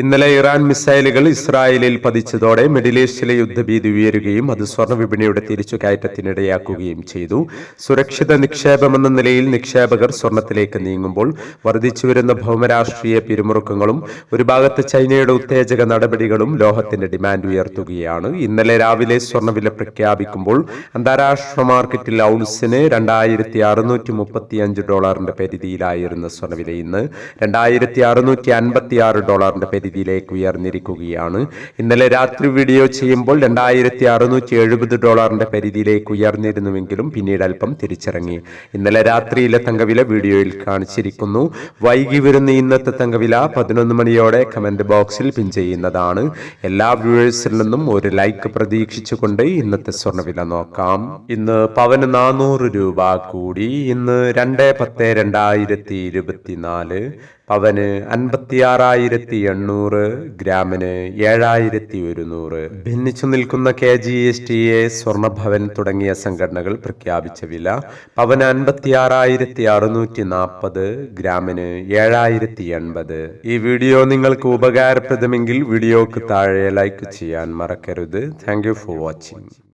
ഇന്നലെ ഇറാൻ മിസൈലുകൾ ഇസ്രായേലിൽ പതിച്ചതോടെ മിഡിൽ ഈസ്റ്റിലെ യുദ്ധഭീതി ഉയരുകയും അത് സ്വർണ വിപണിയുടെ തിരിച്ചുകയറ്റത്തിനിടയാക്കുകയും ചെയ്തു. സുരക്ഷിത നിക്ഷേപമെന്ന നിലയിൽ നിക്ഷേപകർ സ്വർണത്തിലേക്ക് നീങ്ങുമ്പോൾ വർദ്ധിച്ചുവരുന്ന ഭൗമരാഷ്ട്രീയ പിരിമുറുക്കങ്ങളും ഒരു ഭാഗത്ത് ചൈനയുടെ ഉത്തേജക നടപടികളും ലോഹത്തിന്റെ ഡിമാൻഡ് ഉയർത്തുകയാണ്. ഇന്നലെ രാവിലെ സ്വർണവില പ്രഖ്യാപിക്കുമ്പോൾ അന്താരാഷ്ട്ര മാർക്കറ്റിൽ ഔൺസിന് രണ്ടായിരത്തി അറുന്നൂറ്റി മുപ്പത്തി അഞ്ച് ഡോളറിന്റെ പരിധിയിലായിരുന്ന സ്വർണവില ഇന്ന് രണ്ടായിരത്തി അറുന്നൂറ്റി അൻപത്തി ആറ് ഡോളറിന്റെ പരിധിയിലേക്ക് ഉയർന്നിരിക്കുകയാണ്. ഇന്നലെ രാത്രി വീഡിയോ ചെയ്യുമ്പോൾ രണ്ടായിരത്തി അറുന്നൂറ്റി എഴുപത് ഡോളറിന്റെ പരിധിയിലേക്ക് ഉയർന്നിരുന്നുവെങ്കിലും പിന്നീട് അല്പം തിരിച്ചിറങ്ങി. ഇന്നലെ രാത്രിയിലെ തങ്കവില വീഡിയോയിൽ കാണിച്ചിരിക്കുന്നു. വൈകി വരുന്ന ഇന്നത്തെ തങ്കവില പതിനൊന്ന് മണിയോടെ കമന്റ് ബോക്സിൽ പിൻ ചെയ്യുന്നതാണ്. എല്ലാ വ്യൂവേഴ്സിൽ നിന്നും ഒരു ലൈക്ക് പ്രതീക്ഷിച്ചുകൊണ്ട് ഇന്നത്തെ സ്വർണവില നോക്കാം. ഇന്ന് പവന് നാനൂറ് രൂപ കൂടി. ഇന്ന് രണ്ട് പത്ത് രണ്ടായിരത്തി ഇരുപത്തിനാല്. പവന് അൻപത്തിയാറായിരത്തി എണ്ണൂറ് ഗ്രാമിന് ഏഴായിരത്തി ഒരുന്നൂറ് ഭിന്നിച്ചു നിൽക്കുന്ന K G S T A Swarnabhavan തുടങ്ങിയ സംഘടനകൾ പ്രഖ്യാപിച്ച വില പവന് അൻപത്തിയാറായിരത്തി അറുന്നൂറ്റി നാൽപ്പത് ഗ്രാമിന് ഏഴായിരത്തി എൺപത് ഈ വീഡിയോ നിങ്ങൾക്ക് ഉപകാരപ്രദമെങ്കിൽ വീഡിയോക്ക് താഴെ ലൈക്ക് ചെയ്യാൻ മറക്കരുത്. Thank for watching.